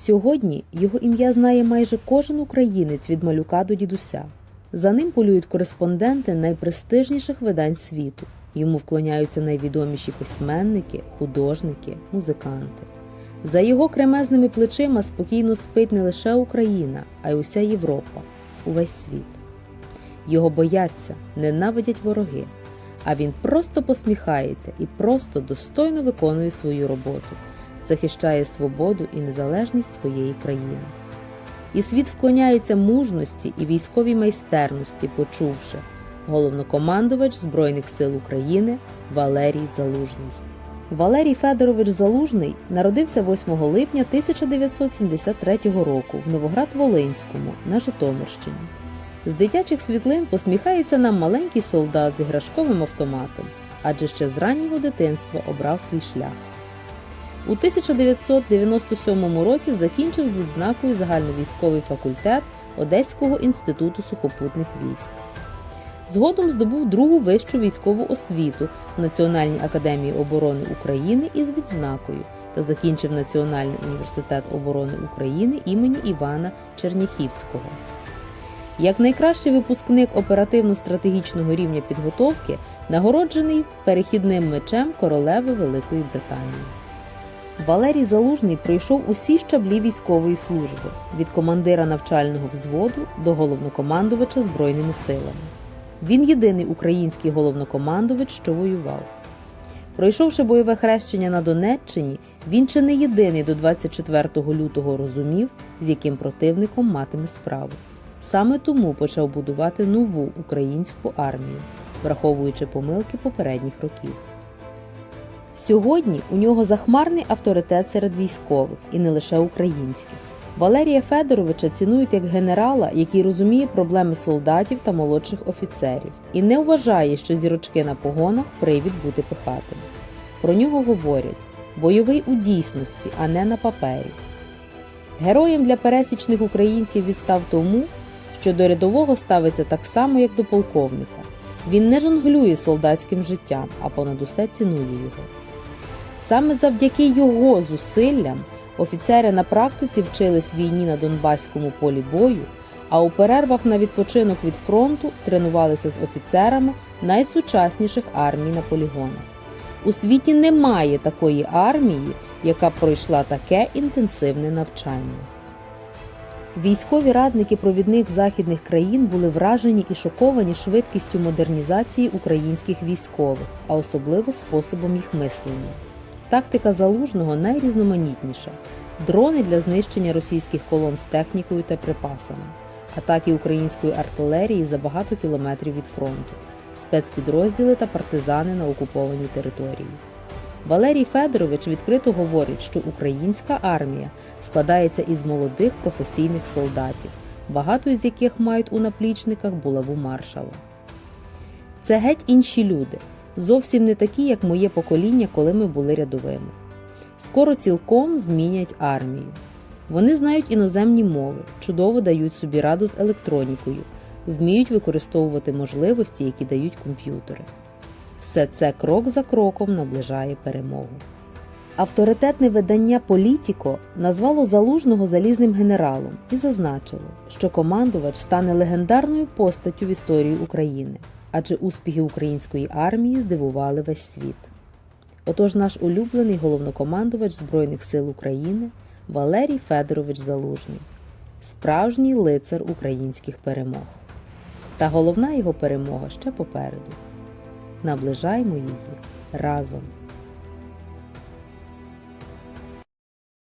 Сьогодні його ім'я знає майже кожен українець від малюка до дідуся. За ним полюють кореспонденти найпрестижніших видань світу. Йому вклоняються найвідоміші письменники, художники, музиканти. За його кремезними плечима спокійно спить не лише Україна, а й уся Європа, увесь світ. Його бояться, ненавидять вороги, а він просто посміхається і просто достойно виконує свою роботу, захищає свободу і незалежність своєї країни. І світ вклоняється мужності і військовій майстерності, почувши головнокомандувач Збройних сил України Валерій Залужний. Валерій Федорович Залужний народився 8 липня 1973 року в Новоград-Волинському на Житомирщині. З дитячих світлин посміхається нам маленький солдат з іграшковим автоматом, адже ще з раннього дитинства обрав свій шлях. У 1997 році закінчив з відзнакою загальновійськовий факультет Одеського інституту сухопутних військ. Згодом здобув другу вищу військову освіту в Національній академії оборони України із відзнакою та закінчив Національний університет оборони України імені Івана Черніхівського. Як найкращий випускник оперативно-стратегічного рівня підготовки, нагороджений перехідним мечем королеви Великої Британії. Валерій Залужний пройшов усі щаблі військової служби від командира навчального взводу до головнокомандувача Збройними силами. Він єдиний український головнокомандувач, що воював. Пройшовши бойове хрещення на Донеччині, він чи не єдиний до 24 лютого розумів, з яким противником матиме справу. Саме тому почав будувати нову українську армію, враховуючи помилки попередніх років. Сьогодні у нього захмарний авторитет серед військових і не лише українських. Валерія Федоровича цінують як генерала, який розуміє проблеми солдатів та молодших офіцерів, і не вважає, що зірочки на погонах привід бути пихатим. Про нього говорять бойовий у дійсності, а не на папері. Героєм для пересічних українців він став тому, що до рядового ставиться так само, як до полковника. Він не жонглює солдатським життям, а понад усе цінує його. Саме завдяки його зусиллям офіцери на практиці вчились війні на Донбаському полі бою, а у перервах на відпочинок від фронту тренувалися з офіцерами найсучасніших армій на полігонах. У світі немає такої армії, яка пройшла таке інтенсивне навчання. Військові радники провідних західних країн були вражені і шоковані швидкістю модернізації українських військових, а особливо способом їх мислення. Тактика залужного найрізноманітніша: дрони для знищення російських колон з технікою та припасами, атаки української артилерії за багато кілометрів від фронту, спецпідрозділи та партизани на окупованій території. Валерій Федорович відкрито говорить, що українська армія складається із молодих професійних солдатів, багато з яких мають у наплічниках булаву маршала. Це геть інші люди, зовсім не такі, як моє покоління, коли ми були рядовими. Скоро цілком змінять армію. Вони знають іноземні мови, чудово дають собі раду з електронікою, вміють використовувати можливості, які дають комп'ютери. Все це крок за кроком наближає перемогу. Авторитетне видання Політіко назвало залужного залізним генералом і зазначило, що командувач стане легендарною постаттю в історії України, адже успіхи української армії здивували весь світ. Отож, наш улюблений головнокомандувач Збройних сил України Валерій Федорович Залужний, справжній лицар українських перемог. Та головна його перемога ще попереду. Наближаймо її разом.